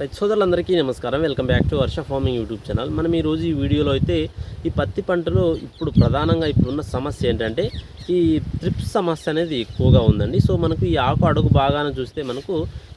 రైతు సోదరులందరికీ నమస్కారం. Welcome back to Varsha farming YouTube channel. మనం ఈరోజు ఈ వీడియోలో అయితే ఈ పత్తి పంటలో ఇప్పుడు ప్రధానంగా ఇప్పుడున్న సమస్య ఏంటంటే ఈ త్రిప్స్ సమస్య అనేది ఎక్కువగా ఉందండి. సో మనకు ఈ ఆకు అడుగు బాగాన చూస్తే మనకు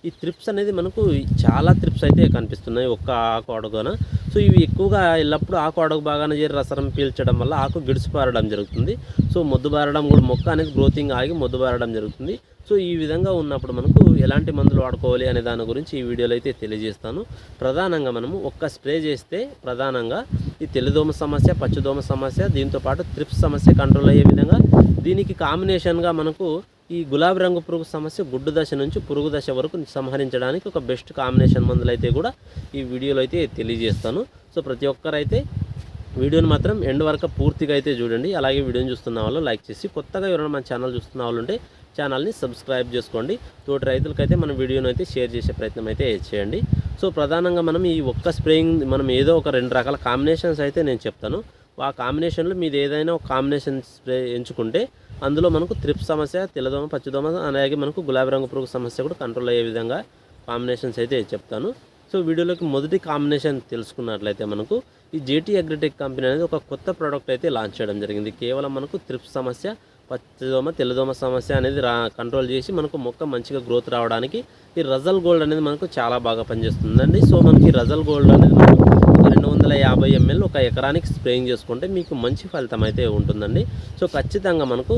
ఈ త్రిప్స్ అనేది మనకు చాలా త్రిప్స్ అయితే కనిపిస్తున్నాయి ఒక్క ఆకు అడుగున. సో ఇవి ఎక్కువగా ఎల్లప్పుడూ ఆకు అడుగు బాగానే చేరి రసరం పీల్చడం వల్ల ఆకు గిడుసుపారడం జరుగుతుంది. సో మొద్దు బారడం కూడా మొక్క అనేది గ్రోతింగ్ ఆగి మొద్దు బారడం జరుగుతుంది. సో ఈ విధంగా ఉన్నప్పుడు మనకు ఎలాంటి మందులు వాడుకోవాలి అనే దాని గురించి ఈ వీడియోలో అయితే చేస్తాను. ప్రధానంగా మనము ఒక్క స్ప్రే చేస్తే ప్రధానంగా ఈ తెల్లదోమ సమస్య పచ్చదోమ సమస్య దీంతోపాటు త్రిప్స్ సమస్య కంట్రోల్ అయ్యే విధంగా దీనికి కాంబినేషన్గా మనకు ఈ గులాబీ రంగు పురుగు సమస్య గుడ్డు దశ నుంచి పురుగు దశ వరకు సంహరించడానికి ఒక బెస్ట్ కాంబినేషన్ మందులు అయితే కూడా ఈ వీడియోలో అయితే తెలియజేస్తాను. సో ప్రతి ఒక్కరైతే వీడియోని మాత్రం ఎండ్ వరకు పూర్తిగా అయితే చూడండి. అలాగే వీడియోని చూస్తున్న వాళ్ళు లైక్ చేసి కొత్తగా ఎవరైనా మన ఛానల్ చూస్తున్న వాళ్ళు ఉంటే ఛానల్ని సబ్స్క్రైబ్ చేసుకోండి. తోటి రైతులకైతే మన వీడియోని అయితే షేర్ చేసే ప్రయత్నం అయితే చేయండి. సో ప్రధానంగా మనం ఈ ఒక్క స్ప్రేయింగ్ మనం ఏదో ఒక రెండు రకాల కాంబినేషన్స్ అయితే నేను చెప్తాను. ఆ కాంబినేషన్లో మీది ఏదైనా ఒక కాంబినేషన్ స్ప్రే ఎంచుకుంటే అందులో మనకు త్రిప్ సమస్య తెల్లదోమ పచ్చదోమ అలాగే మనకు గులాబీ రంగు పురుగు సమస్య కూడా కంట్రోల్ అయ్యే విధంగా కాంబినేషన్స్ అయితే చెప్తాను. సో వీడియోలోకి మొదటి కాంబినేషన్ తెలుసుకున్నట్లయితే మనకు ఈ జేటీ అగ్రిటెక్ కంపెనీ అనేది ఒక కొత్త ప్రోడక్ట్ అయితే లాంచ్ చేయడం జరిగింది. కేవలం మనకు త్రిప్ సమస్య పచ్చదోమ తెల్లదోమ సమస్య అనేది రా కంట్రోల్ చేసి మనకు మొక్క మంచిగా గ్రోత్ రావడానికి ఈ రజల్ గోల్డ్ అనేది మనకు చాలా బాగా పనిచేస్తుందండి. సో మనకి రజల్ గోల్డ్ అనేది మనకు రెండు వందల యాభై ఎంఎల్ ఒక ఎకరానికి స్ప్రేయింగ్ చేసుకుంటే మీకు మంచి ఫలితం అయితే ఉంటుందండి. సో ఖచ్చితంగా మనకు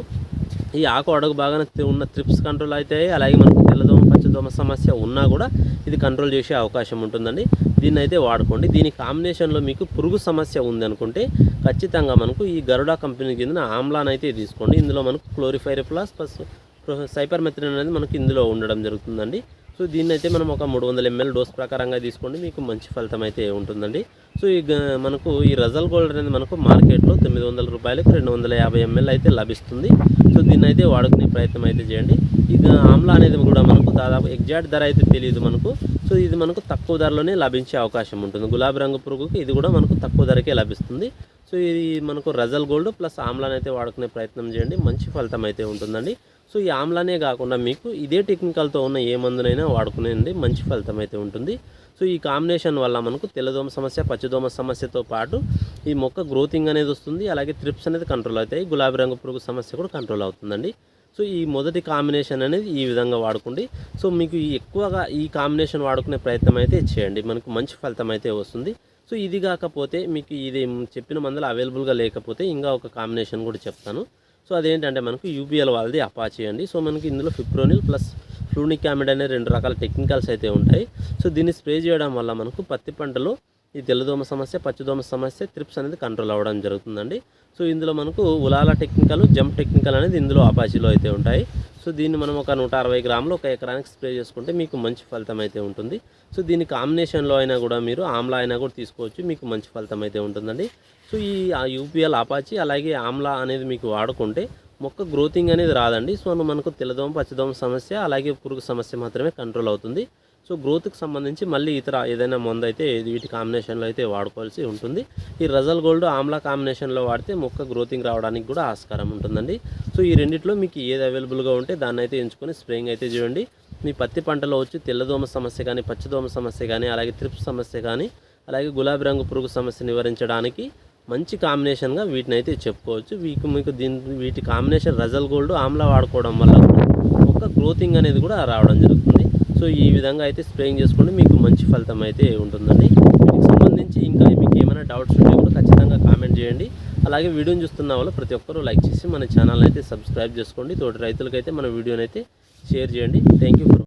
ఈ ఆకు అడుగు బాగానే ఉన్న త్రిప్స్ కంట్రోల్ అయితే అలాగే మనకు తెల్లదోమ పచ్చదోమ సమస్య ఉన్నా కూడా ఇది కంట్రోల్ చేసే అవకాశం ఉంటుందండి. దీన్ని అయితే వాడుకోండి. దీని కాంబినేషన్లో మీకు పురుగు సమస్య ఉంది అనుకుంటే ఖచ్చితంగా మనకు ఈ గరుడా కంపెనీకి చెందిన ఆమ్లాన్ అయితే తీసుకోండి. ఇందులో మనకు క్లోరిఫైర్ ప్లస్ ప్లస్ సైపర్ అనేది మనకు ఇందులో ఉండడం జరుగుతుందండి. సో దీన్ని అయితే మనం ఒక మూడు వందల ఎంఎల్ డోస్ ప్రకారంగా తీసుకోండి. మీకు మంచి ఫలితం అయితే ఉంటుందండి. సో ఈ గ- మనకు ఈ రజల్ గోల్డ్ అనేది మనకు మార్కెట్లో తొమ్మిది వందల రూపాయలకు రెండు వందల యాభై ఎంఎల్ అయితే లభిస్తుంది. సో దీన్ని అయితే వాడుకునే ప్రయత్నం అయితే చేయండి. ఇది ఆమ్లా అనేది కూడా మనకు దాదాపు ఎగ్జాక్ట్ ధర అయితే తెలియదు మనకు. సో ఇది మనకు తక్కువ ధరలోనే లభించే అవకాశం ఉంటుంది. గులాబీ రంగు పురుగుకి ఇది కూడా మనకు తక్కువ ధరకే లభిస్తుంది. సో ఇది మనకు రజల్ గోల్డ్ ప్లస్ ఆమ్లాన్ అయితే వాడుకునే ప్రయత్నం చేయండి. మంచి ఫలితం అయితే ఉంటుందండి. సో ఈ ఆమ్లానే కాకుండా మీకు ఇదే టెక్నికల్తో ఉన్న ఏ మందునైనా వాడుకునేది మంచి ఫలితం అయితే ఉంటుంది. సో ఈ కాంబినేషన్ వల్ల మనకు తెల్లదోమ సమస్య పచ్చదోమ సమస్యతో పాటు ఈ మొక్క గ్రోతింగ్ అనేది వస్తుంది. అలాగే త్రిప్స్ అనేది కంట్రోల్ అవుతాయి. గులాబీ రంగు పురుగు సమస్య కూడా కంట్రోల్ అవుతుందండి. సో ఈ మొదటి కాంబినేషన్ అనేది ఈ విధంగా వాడుకోండి. సో మీకు ఎక్కువగా ఈ కాంబినేషన్ వాడుకునే ప్రయత్నం అయితే చేయండి. మనకు మంచి ఫలితం అయితే వస్తుంది. సో ఇది కాకపోతే మీకు ఇది చెప్పిన మందులు అవైలబుల్గా లేకపోతే ఇంకా ఒక కాంబినేషన్ కూడా చెప్తాను. సో అదేంటంటే మనకు యూపీఎల్ వాళ్ళది అపాచేయండి అండి. సో మనకి ఇందులో ఫిప్రోనిల్ ప్లస్ ఫ్లూనిక్ యామిడ్ అనే రెండు రకాల టెక్నికల్స్ అయితే ఉంటాయి. సో దీన్ని స్ప్రే చేయడం వల్ల మనకు పత్తి పంటలో ఈ తెల్లదోమ సమస్య పచ్చదోమ సమస్య త్రిప్స్ అనేది కంట్రోల్ అవ్వడం జరుగుతుందండి. సో ఇందులో మనకు ఉలాల టెక్నికల్ జంప్ టెక్నికల్ అనేది ఇందులో అపాచీలో అయితే ఉంటాయి. సో దీన్ని మనం ఒక నూట అరవై గ్రాములు ఒక ఎకరానికి స్ప్రే చేసుకుంటే మీకు మంచి ఫలితం అయితే ఉంటుంది. సో దీని కాంబినేషన్లో అయినా కూడా మీరు ఆమ్లా అయినా కూడా తీసుకోవచ్చు మీకు మంచి ఫలితం అయితే ఉంటుందండి. సో ఈ యూపీఎల్ అపాచి అలాగే ఆమ్లా అనేది మీకు వాడుకుంటే మొక్క గ్రోతింగ్ అనేది రాదండి. సో మనకు తెల్లదోమ పచ్చదోమ సమస్య అలాగే పురుగు సమస్య మాత్రమే కంట్రోల్ అవుతుంది. సో గ్రోత్కి సంబంధించి మళ్ళీ ఇతర ఏదైనా మందు అయితే వీటి కాంబినేషన్లో అయితే వాడుకోవాల్సి ఉంటుంది. ఈ రజల్ గోల్డ్ ఆమ్లా కాంబినేషన్లో వాడితే మొక్క గ్రోతింగ్ రావడానికి కూడా ఆస్కారం ఉంటుందండి. సో ఈ రెండిట్లో మీకు ఏది అవైలబుల్గా ఉంటే దాన్ని అయితే ఎంచుకొని స్ప్రేయింగ్ అయితే చేయండి. మీ పత్తి పంటలో వచ్చి తెల్లదోమ సమస్య కానీ పచ్చదోమ సమస్య కానీ అలాగే త్రిప్స్ సమస్య కానీ అలాగే గులాబీ రంగు పురుగు సమస్య నివారించడానికి మంచి కాంబినేషన్గా వీటిని అయితే చెప్పుకోవచ్చు. వీకు మీకు దీని వీటి కాంబినేషన్ రజల్ గోల్డ్ ఆమ్లా వాడుకోవడం వల్ల ఒక మొక్క గ్రోతింగ్ అనేది కూడా రావడం జరుగుతుంది. సో ఈ విధంగా అయితే స్ప్రేయింగ్ చేసుకోండి. మీకు మంచి ఫలితం అయితే ఉంటుందండి. దీనికి సంబంధించి ఇంకా మీకు ఏమైనా డౌట్స్ ఉంటే కూడా ఖచ్చితంగా కామెంట్ చేయండి. అలాగే వీడియోని చూస్తున్న వాళ్ళు ప్రతి ఒక్కరూ లైక్ చేసి మన ఛానల్ అయితే సబ్స్క్రైబ్ చేసుకోండి. తోటి రైతులకైతే మన వీడియోని అయితే షేర్ చేయండి. Thank you for